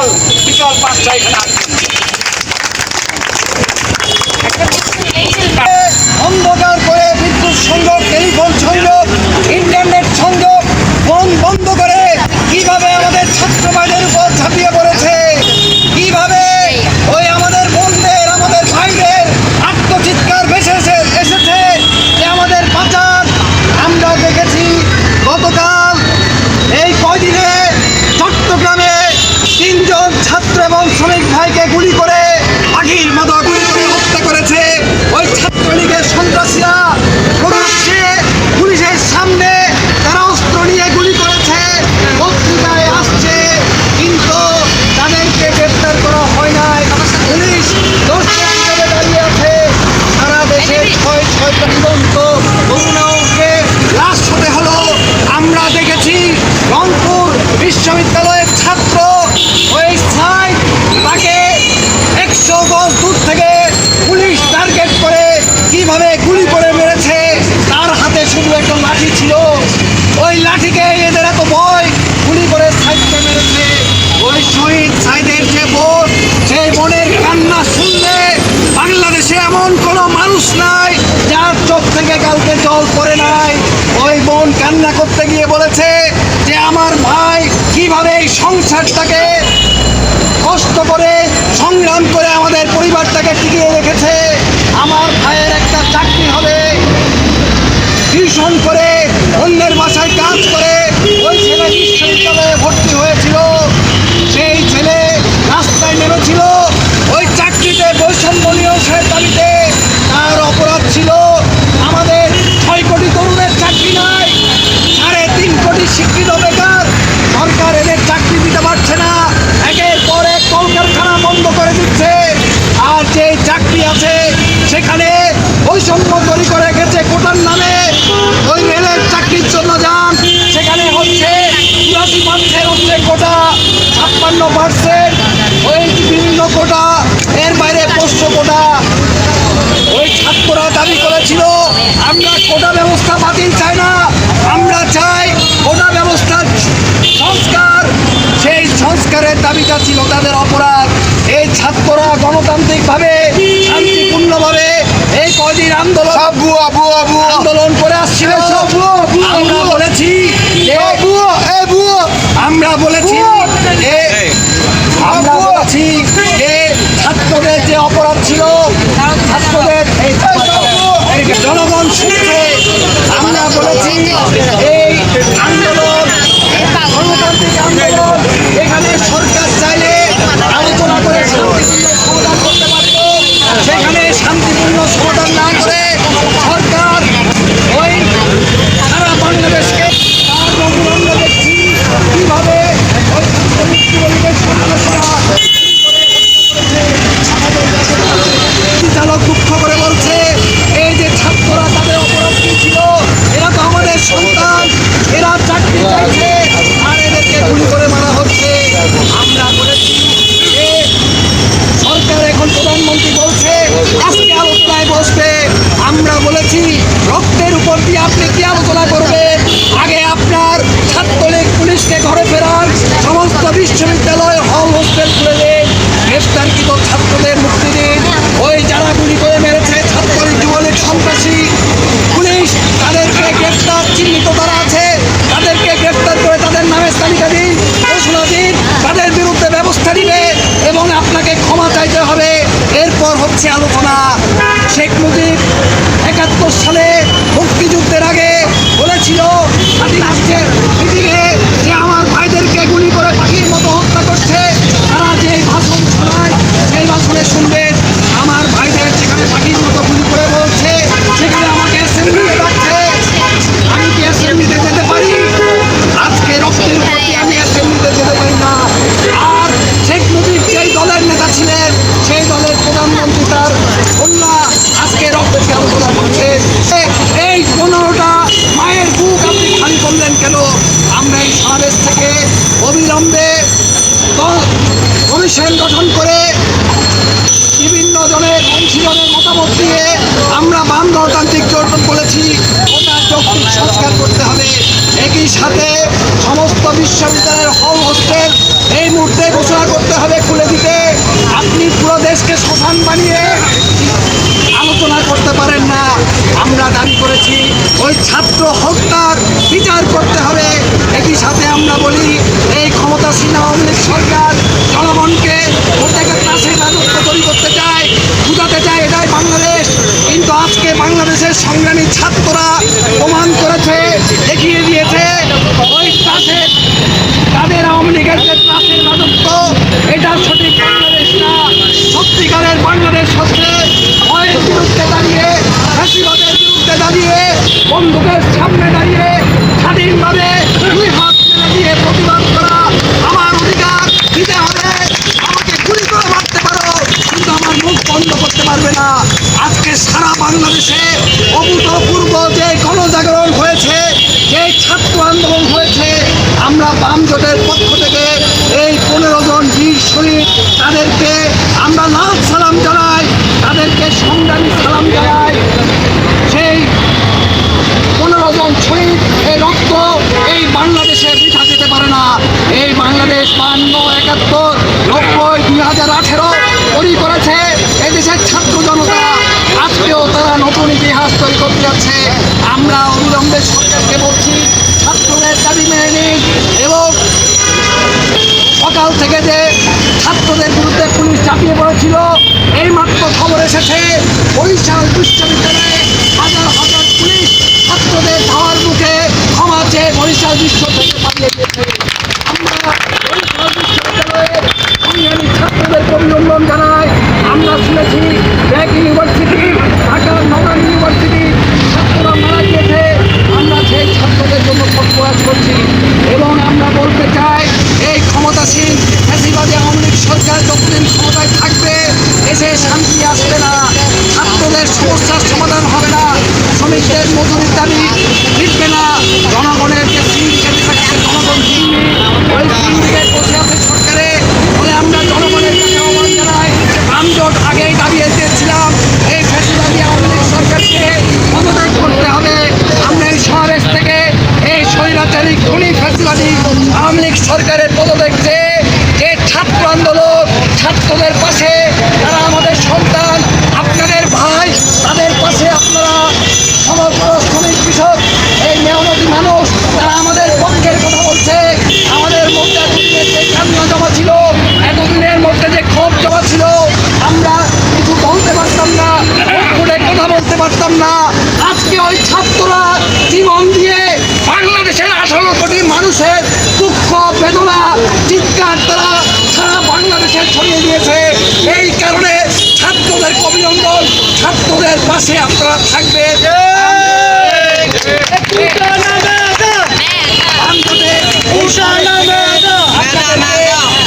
বিশাল বিশাল পাঁচ এখানে অন্ধকার করে বিদ্যুৎ সংযোগ, টেলিফোন সংযোগ, ইন্টারনেট সংযোগ, ফোন বন্ধ করে কীভাবে আমাদের ছাত্র উপর ঝাঁপিয়ে পড়ে বিশ্ববিদ্যালয়ের ছাত্র ওই ওয়েবসাইট তাকে একশো গজ দূর থেকে পুলিশ টার্গেট করে কীভাবে গুলি করে মেরেছে, তার হাতে শুধু একটা লাঠি ছিল। ওই লাঠিকে এদের এত ভয়, গুলি করে সাইডকে মেরেছে। ওই শহীদ সাইডের যে বোন, সেই বোনের কান্না শুনলে বাংলাদেশে এমন কোনো মানুষ নাই, যার চোখ থেকে কালকে জল পড়ে নাই। ওই বোন কান্না করতে গিয়ে বলেছে সংসারটাকে কষ্ট করে সংগ্রাম করে আমাদের পরিবারটাকে টিকিয়ে রেখেছে। আমার ভাইয়ের একটা চাকরি হবে। টিউশন করে, অন্যের বাসায় কাজ করে। ওই ছেলে বিশ্ববিদ্যালয়ে ভর্তি হয়েছিল। সেই ছেলে রাস্তায় নেমেছিল। সংস্কারের দাবিটা ছিল তাদের অপরাধ। এই ছাত্ররা গণতান্ত্রিকভাবে শান্তিপূর্ণভাবে এই কদিন আন্দোলন আন্দোলন করে আসছিল। আমরা বলেছি আমরা বলেছি আমরা বলেছি যে ছাত্রদের যে অপরাধ ছিল জনগণ শুনছে। আমরা বলেছি এই আন্দোলন গণতান্ত্রিক আন্দোলন আছে আলোচনা। শেখ মুজিব একাত্তর সালে মুক্তিযুদ্ধের আগে বলেছিল স্বাধীন রাষ্ট্রের যে আমার ভাইদেরকে গুলি করে পাখির মতো হত্যা করছে, তারা যেই ভাষণ শোনায়, সেই ভাষণে শুনবে। বিশ্ববিদ্যালয়ের হল হোস্টেল এই মুহূর্তে ঘোষণা করতে হবে খুলে দিতে। আপনি পুরো দেশকে শ্মশান বানিয়ে আলোচনা করতে পারেন না। আমরা দাবি করেছি, ওই ছাত্র হত্যার বিচার করতে হবে। একই সাথে আমরা বলি, এই ক্ষমতাসীন আওয়ামী লীগ সরকার জনগণকে প্রত্যেকের কাছে রাজত্ব তৈরি করতে চায় বুঝাতে চায় এটাই বাংলাদেশ কিন্তু আজকে বাংলাদেশের সংগ্রামী ছাত্ররা প্রমাণ করেছে দেখিয়ে দিয়েছে ওই ক্লাসের তাদের আওয়ামী লীগের যে ক্লাসের রাজত্ব এটা সঠিক বাংলাদেশ না বাংলাদেশ হচ্ছে ভয়ের বিরুদ্ধে দাঁড়িয়ে ফাঁসিবাদের বিরুদ্ধে দাঁড়িয়ে, বন্দুকের সামনে দাঁড়িয়ে স্বাধীনভাবে দুই হাত মেলে দিয়ে প্রতিবাদ করা আমার অধিকার। দিতে হবে আমাকে গুলি করে মারতে পারো, কিন্তু আমার মুখ বন্ধ করতে পারবে না। আজকে সারা বাংলাদেশে অভূতপূর্ব যে গণজাগরণ হয়েছে, যে ছাত্র আন্দোলন হয়েছে, আমরা বাম জোটের পক্ষ থেকে এই পনেরো জন বীর শহীদ তাদেরকে আমরা লাল সালাম জানাই তাদেরকে সংগ্রামী সালাম জানাই। সেই পনেরো জন শহীদ, এই রক্ত এই বাংলাদেশে বৃথা যেতে পারে না। এই বাংলাদেশ বান্ন, একাত্তর, নব্বই দুই হাজার আঠেরো তৈরি করেছে এদেশের ছাত্র জনতা। আজকেও তারা নতুন ইতিহাস তৈরি করতে যাচ্ছে। আমরা অবিলম্বে সরকারকে বলছি, ছাত্রদের দাবি মেনে নিন এবং সকাল থেকে যে ছাত্রদের বিরুদ্ধে পুলিশ চাপিয়ে পড়েছিল। এই মাত্র খবর এসেছে, বরিশাল বিশ্ববিদ্যালয়ে হাজার হাজার পুলিশ ছাত্রদের ধাওয়ার মুখে ক্ষমা চেয়ে বরিশাল বিশ্ব থেকে পালিয়ে গেছে আমরা বরিশাল বিশ্ববিদ্যালয়ের সংগ্রামী ছাত্রদেরকে অভিনন্দন জানাই আমরা শুনেছি ব্যাক ইউনিভার্সিটি ঢাকা নগর ইউনিভার্সিটি ছাত্ররা মারা গিয়েছে আমরা সেই ছাত্রদের জন্য সৎপ্রয়াস করছি এবং আমরা বলতে চাই এই ক্ষমতাসীন ফ্যাসিবাদী আওয়ামী লীগ সরকার যতদিন ক্ষমতায় থাকবে এসে শান্তি আসবে না ছাত্রদের সমস্যার সমাধান হবে না শ্রমিকদের মজুরির দাবি জনগণের যে জনগণ জিম্মি ওই সিন্ডিকেট বসে আছে সরকারে। আমরা জনগণের কাছে আহ্বান জানাই আগেই দাবিয়ে দিয়েছিলাম এই ফ্যাসিবাদী আওয়ামী সরকারকে পদত্যাগ করতে হবে। আমরা এই থেকে এই স্বৈরাচারী খুনি আওয়ামী লীগ সরকারের পদত্যাগ আমাদের পাশে আপনারা থাকবেন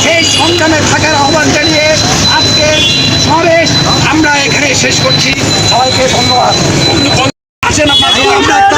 সেই সংগ্রামে থাকার আহ্বান জানিয়ে আজকে সমাবেশ আমরা এখানে শেষ করছি। সবাইকে ধন্যবাদ। আছেন আপনার।